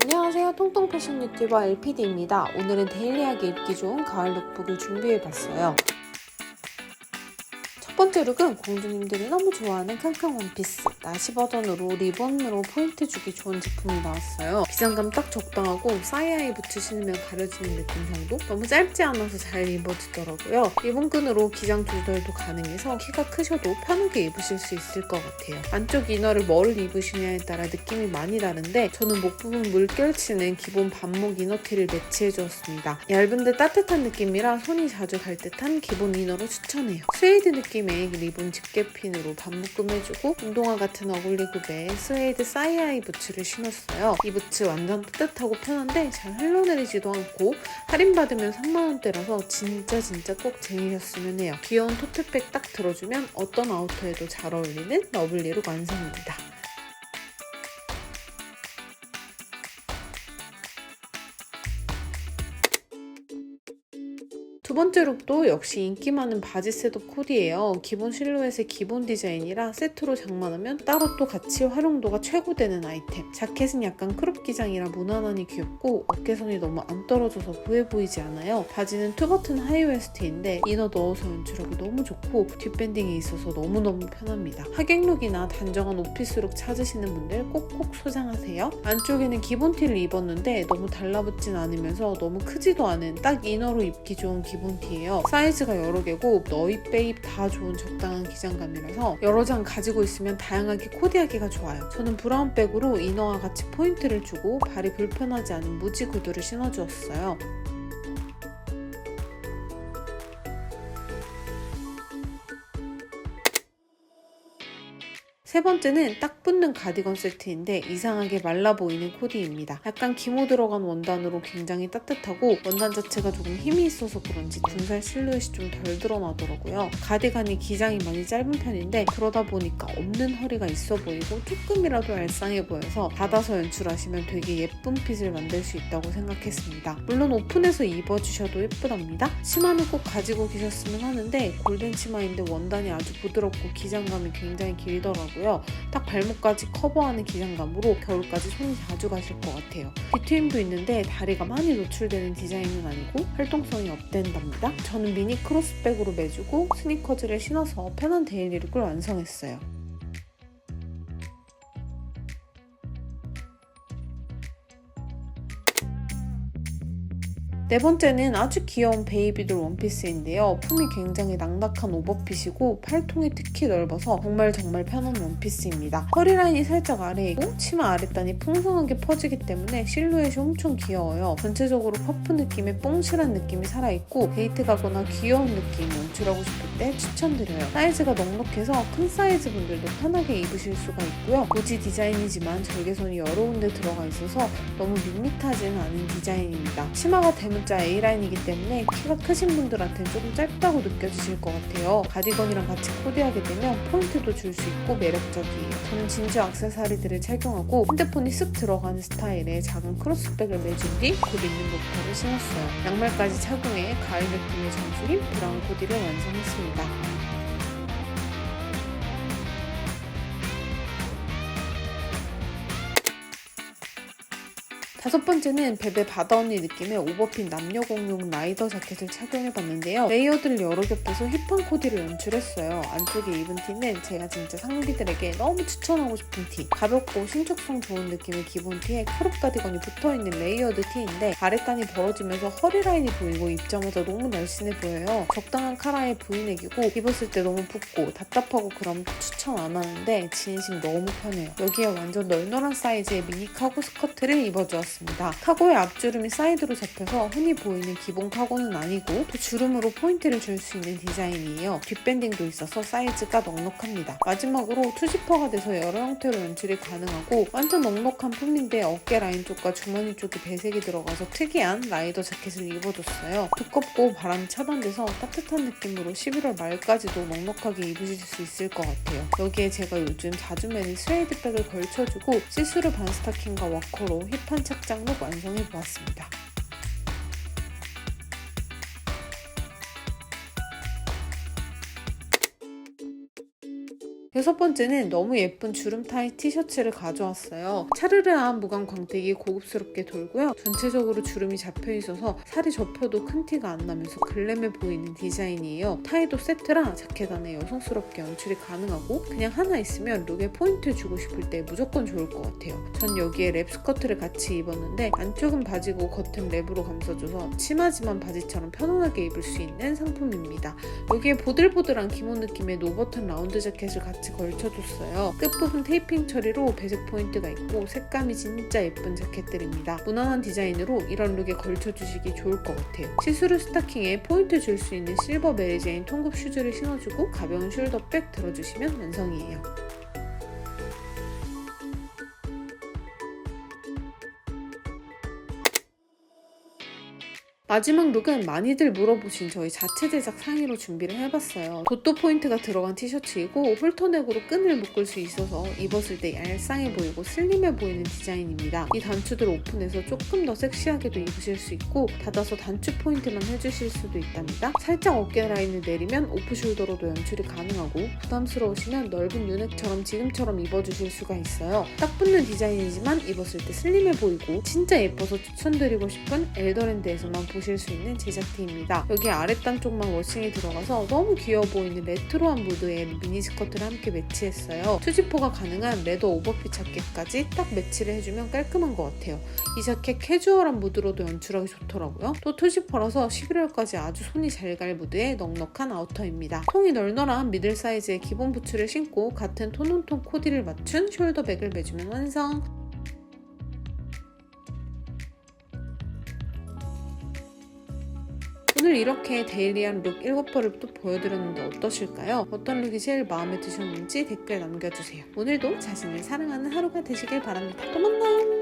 안녕하세요. 통통 패션 유튜버 LPD입니다. 오늘은 데일리하게 입기 좋은 가을 룩북을 준비해봤어요. 첫 번째 룩은 공주님들이 너무 좋아하는 캉캉 원피스. 나시 버전으로 리본으로 포인트 주기 좋은 제품이 나왔어요. 기장감 딱 적당하고 사이아이 부츠 신으면 가려지는 느낌 정도? 너무 짧지 않아서 잘 입어지더라고요. 리본끈으로 기장 조절도 가능해서 키가 크셔도 편하게 입으실 수 있을 것 같아요. 안쪽 이너를 뭐를 입으시냐에 따라 느낌이 많이 다른데 저는 목 부분 물결치는 기본 반목 이너티를 매치해주었습니다. 얇은데 따뜻한 느낌이라 손이 자주 갈 듯한 기본 이너로 추천해요. 스웨이드 느낌 의 리본 집게핀으로 반묶음 해주고 운동화 같은 어글리굽에 스웨이드 사이아이 부츠를 신었어요. 이 부츠 완전 따뜻하고 편한데 잘 흘러내리지도 않고 할인받으면 3만원대라서 진짜 진짜 꼭 쟁이셨으면 해요. 귀여운 토트백 딱 들어주면 어떤 아우터에도 잘 어울리는 러블리룩 완성입니다. 두 번째 룩도 역시 인기 많은 바지 셋업 코디예요. 기본 실루엣의 기본 디자인이라 세트로 장만하면 따로 또 같이 활용도가 최고되는 아이템. 자켓은 약간 크롭 기장이라 무난하니 귀엽고 어깨선이 너무 안 떨어져서 부해 보이지 않아요. 바지는 투버튼 하이웨스트인데 이너 넣어서 연출하기 너무 좋고 뒷밴딩이 있어서 너무너무 편합니다. 하객룩이나 단정한 오피스룩 찾으시는 분들 꼭꼭 소장하세요. 안쪽에는 기본 티를 입었는데 너무 달라붙진 않으면서 너무 크지도 않은 딱 이너로 입기 좋은 기본 티예요. 사이즈가 여러 개고 너입 빼입 다 좋은 적당한 기장감이라서 여러 장 가지고 있으면 다양하게 코디하기가 좋아요. 저는 브라운 백으로 이너와 같이 포인트를 주고 발이 불편하지 않은 무지 구두를 신어주었어요. 세 번째는 딱 붙는 가디건 세트인데 이상하게 말라 보이는 코디입니다. 약간 기모 들어간 원단으로 굉장히 따뜻하고 원단 자체가 조금 힘이 있어서 그런지 등살 실루엣이 좀 덜 드러나더라고요. 가디건이 기장이 많이 짧은 편인데 그러다 보니까 없는 허리가 있어 보이고 조금이라도 알싸해 보여서 받아서 연출하시면 되게 예쁜 핏을 만들 수 있다고 생각했습니다. 물론 오픈해서 입어주셔도 예쁘답니다. 치마는 꼭 가지고 계셨으면 하는데 골덴 치마인데 원단이 아주 부드럽고 기장감이 굉장히 길더라고 요. 딱 발목까지 커버하는 기장감으로 겨울까지 손이 자주 가실 것 같아요. 뒤트임도 있는데 다리가 많이 노출되는 디자인은 아니고 활동성이 업된답니다. 저는 미니 크로스백으로 매주고 스니커즈를 신어서 편한 데일리룩을 완성했어요. 네 번째는 아주 귀여운 베이비돌 원피스인데요. 품이 굉장히 낭낙한 오버핏이고 팔통이 특히 넓어서 정말 정말 편한 원피스입니다. 허리 라인이 살짝 아래에 있고 치마 아랫단이 풍성하게 퍼지기 때문에 실루엣이 엄청 귀여워요. 전체적으로 퍼프 느낌의 뽕실한 느낌이 살아있고 데이트 가거나 귀여운 느낌 연출하고 싶을 때 추천드려요. 사이즈가 넉넉해서 큰 사이즈 분들도 편하게 입으실 수가 있고요. 고지 디자인이지만 절개선이 여러 군데 들어가 있어서 너무 밋밋하지는 않은 디자인입니다. 치마가 대 문자 A라인이기 때문에 키가 크신 분들한테는 조금 짧다고 느껴지실 것 같아요. 가디건이랑 같이 코디하게 되면 포인트도 줄 수 있고 매력적이에요. 저는 진주 액세서리들을 착용하고 핸드폰이 쓱 들어가는 스타일의 작은 크로스백을 매준 뒤곧 입는 목표를 신었어요. 양말까지 착용해 가을 느낌의 정수린 브라운 코디를 완성했습니다. 다섯 번째는 베베 바다 언니 느낌의 오버핏 남녀 공용 라이더 자켓을 착용해봤는데요. 레이어드를 여러 겹해서 힙한 코디를 연출했어요. 안쪽에 입은 티는 제가 진짜 상비들에게 너무 추천하고 싶은 티. 가볍고 신축성 좋은 느낌의 기본 티에 크롭 가디건이 붙어있는 레이어드 티인데 아랫단이 벌어지면서 허리 라인이 보이고 입자마자 너무 날씬해 보여요. 적당한 카라의 브이넥이고 입었을 때 너무 붓고 답답하고 그럼 추천 안 하는데 진심 너무 편해요. 여기에 완전 널널한 사이즈의 미니 카고 스커트를 입어주었 어요. 있습니다. 카고의 앞주름이 사이드로 잡혀서 흔히 보이는 기본 카고는 아니고 또 주름으로 포인트를 줄 수 있는 디자인이에요. 뒷밴딩도 있어서 사이즈가 넉넉합니다. 마지막으로 투지퍼가 돼서 여러 형태로 연출이 가능하고 완전 넉넉한 품인데 어깨 라인 쪽과 주머니 쪽에 배색이 들어가서 특이한 라이더 자켓을 입어줬어요. 두껍고 바람이 차단돼서 따뜻한 느낌으로 11월 말까지도 넉넉하게 입으실 수 있을 것 같아요. 여기에 제가 요즘 자주 매는 스웨이드 백을 걸쳐주고 시스루 반 스타킹과 워커로 힙한 착 장룩 완성해 보았습니다. 여섯 번째는 너무 예쁜 주름 타이 티셔츠를 가져왔어요. 차르르한 무광 광택이 고급스럽게 돌고요. 전체적으로 주름이 잡혀 있어서 살이 접혀도 큰 티가 안 나면서 글램해 보이는 디자인이에요. 타이도 세트랑 자켓 안에 여성스럽게 연출이 가능하고 그냥 하나 있으면 룩에 포인트 주고 싶을 때 무조건 좋을 것 같아요. 전 여기에 랩 스커트를 같이 입었는데 안쪽은 바지고 겉은 랩으로 감싸줘서 치마지만 바지처럼 편안하게 입을 수 있는 상품입니다. 여기에 보들보들한 기본 느낌의 노버튼 라운드 자켓을 같이 걸쳐줬어요. 끝부분 테이핑 처리로 배색 포인트가 있고 색감이 진짜 예쁜 자켓들입니다. 무난한 디자인으로 이런 룩에 걸쳐주시기 좋을 것 같아요. 시스루 스타킹에 포인트 줄 수 있는 실버 메리제인 통굽 슈즈를 신어주고 가벼운 숄더백 들어주시면 완성이에요. 마지막 룩은 많이들 물어보신 저희 자체 제작 상의로 준비를 해봤어요. 도토 포인트가 들어간 티셔츠이고 홀터넥으로 끈을 묶을 수 있어서 입었을 때 얄쌍해 보이고 슬림해 보이는 디자인입니다. 이 단추들을 오픈해서 조금 더 섹시하게도 입으실 수 있고 닫아서 단추 포인트만 해주실 수도 있답니다. 살짝 어깨 라인을 내리면 오프숄더로도 연출이 가능하고 부담스러우시면 넓은 유넥처럼 지금처럼 입어주실 수가 있어요. 딱 붙는 디자인이지만 입었을 때 슬림해 보이고 진짜 예뻐서 추천드리고 싶은 엘더랜드에서만 보실 수 있는 제작티입니다. 여기 아랫단 쪽만 워싱이 들어가서 너무 귀여워 보이는 레트로한 무드의 미니 스커트를 함께 매치했어요. 투지포가 가능한 레더 오버핏 자켓까지 딱 매치를 해주면 깔끔한 것 같아요. 이 자켓 캐주얼한 무드로도 연출하기 좋더라고요. 또 투지퍼라서 11월까지 아주 손이 잘 갈 무드의 넉넉한 아우터입니다. 통이 널널한 미들 사이즈의 기본 부츠를 신고 같은 톤온톤 코디를 맞춘 숄더백을 매주면 완성! 오늘 이렇게 데일리한 룩 7벌을 또 보여드렸는데 어떠실까요? 어떤 룩이 제일 마음에 드셨는지 댓글 남겨주세요. 오늘도 자신을 사랑하는 하루가 되시길 바랍니다. 또 만나요!